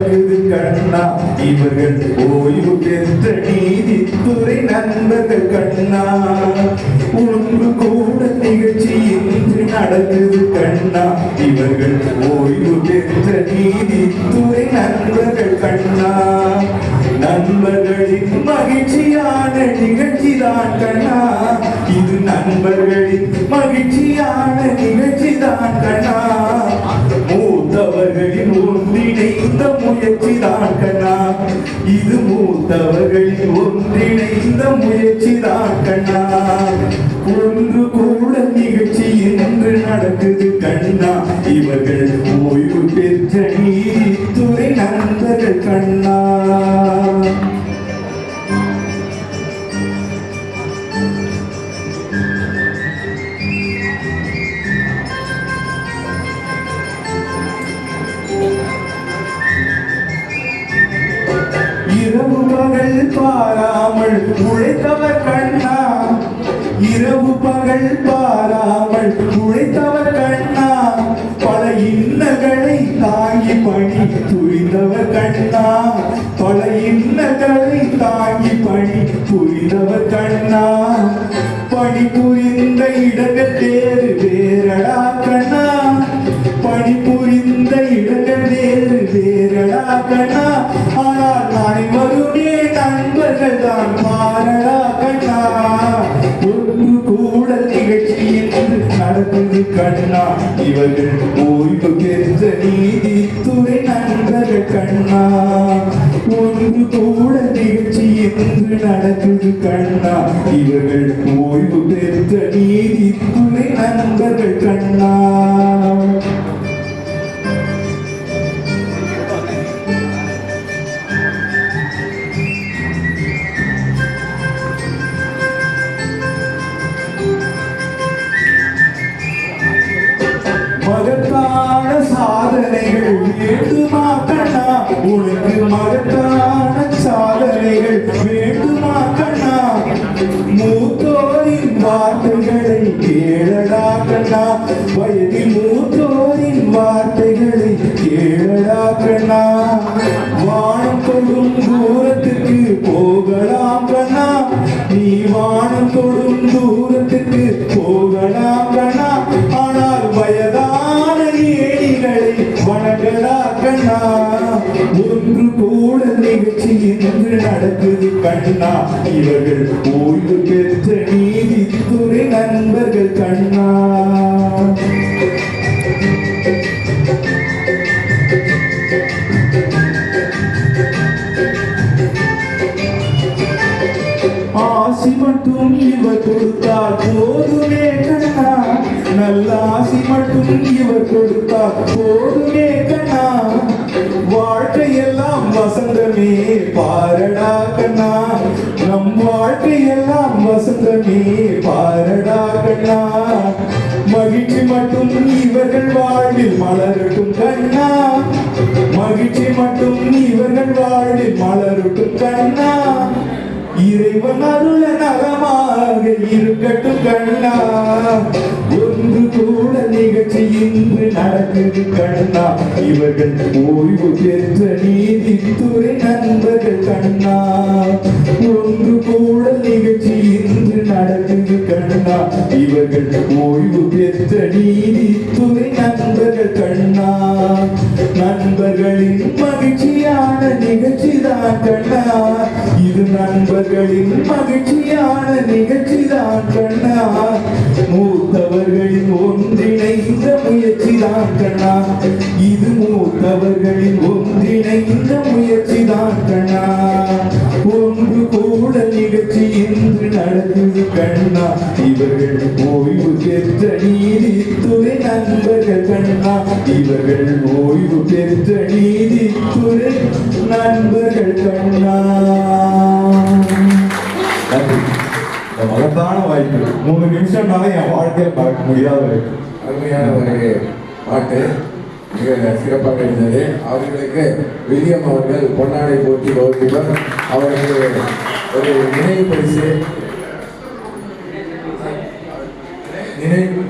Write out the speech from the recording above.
இது கண்ணா இவர்கள் ஓய்வு பெற்ற நீதித்துறை நண்பர்கள் கண்ணா. ஒன்று கூட நிகழ்ச்சி இன்று நடக்குது கண்ணா. இவர்கள் ஓய்வு பெற்ற நீதித்துறை நண்பர்கள் கண்ணா. நண்பர்களின் மகிழ்ச்சியான நிகழ்ச்சி தான் கண்ணா. இது நண்பர்களின் மகிழ்ச்சியான நிகழ்ச்சி தான் கண்ணா. கண்ணா இது மூத்தவர்களின் ஒன்றிணைந்த முயற்சி தான் கண்ணா ஒன்று கூட நிகழ்ச்சி இன்று நடக்குது கண்ணா. இவர்கள் ஓய்வு பெற்ற நீதித்துறை பாராமல் உழைத்தவர் கண்ணா. இரவு பகல் பாராமல் உழைத்தவர் கண்ணா. பல இன்னல்களை தாங்கி பணி புரிந்தவர் கண்ணா. பல இன்னல்களை தாங்கி பணி புரிந்தவர் கண்ணா. பணி புரிந்த இடங்கள் வேறு வேறடா. நண்பர்கள் தான் மாறடா கண்ணா. ஒன்று கூட நிகழ்ச்சி என்று நடக்குது கண்ணா. இவர்கள் ஓய்வு பெற்ற நீதித்துறை நண்பர்கள் கண்ணா. ஒன்று கூட நிகழ்ச்சி என்று நடக்குது கண்ணா. இவர்கள் ஓய்வு பெற்ற நீதித்துறை நண்பர்கள் கண்ணா. Baker, you. hear வணங்கடா கண்ணா ஒன்று கூட நிகழ்ச்சி இன்று நடக்குது கண்ணா. இவர்கள் ஓய்வு பெற்ற நீதித்துறை நண்பர்கள் கண்ணா. ஆசி மட்டும் இவர் கொடுத்தால் போதுமே கண்ணா. நல்ல ஆசி மட்டும் இவர் கொடுத்தால் போதுமே வசந்தமே பாரடா கண்ணா நம் வாழ்க்கையெல்லாம் வசந்தமே பாரடா கண்ணா மகிழ்ச்சி மட்டும் இவர்கள் வாழ்வில் மலரட்டும் கண்ணா. மகிழ்ச்சி மட்டும் இவர்கள் வாழ்வில் மலரட்டும் கண்ணா. இறைவன் அருள நலமாக இருக்கட்டும் கண்ணா. இன்று நடக்குது கண்ணா. இவர்கள் ஓய்வு பெற்ற நீதித்துறை நண்பர்கள் கண்ணா. ஒன்று கூட நிகழ்ச்சி இன்று நடக்குது கண்ணா. இவர்கள் ஓய்வு பெற்ற நீதித்துறை நண்பர்கள் கண்ணா. நண்பர்களின் மகிழ்ச்சியான நிகழ்ச்சி தான் கண்ணா. இது நண்பர்களின் மகிழ்ச்சியான நிகழ்ச்சி தான் கண்ணா. மூத்தவர்களின் ஒன்றிணைந்த தான் கண்ணா இது மூத்தவர்களின் ஒன்றிணைந்த முயற்சி தான் கண்ணா. ஒன்று கூட நிகழ்ச்சி இன்று நடக்குது கண்ணா. இவர்கள் ஓய்வு பெற்ற நீதித்துறை நண்பர்கள் கண்ணா. இவர்கள் ஓய்வு பெற்ற நீதித்துறை நண்பர்கள் கண்ணா. இந்த மகத்தான வாய்ப்பு. மூணு நிமிஷம்னால என் வாழ்க்கையில் மறக்க முடியாத அருமையான ஒரு பாட்டு மிக சிறப்பாக இருந்தது. அவர்களுக்கு வில்லியம் அவர்கள் பொன்னாடை போட்டி கௌரவிப்பார் அவர்களுக்கு ஒரு நினைவு பரிசு. நினைவு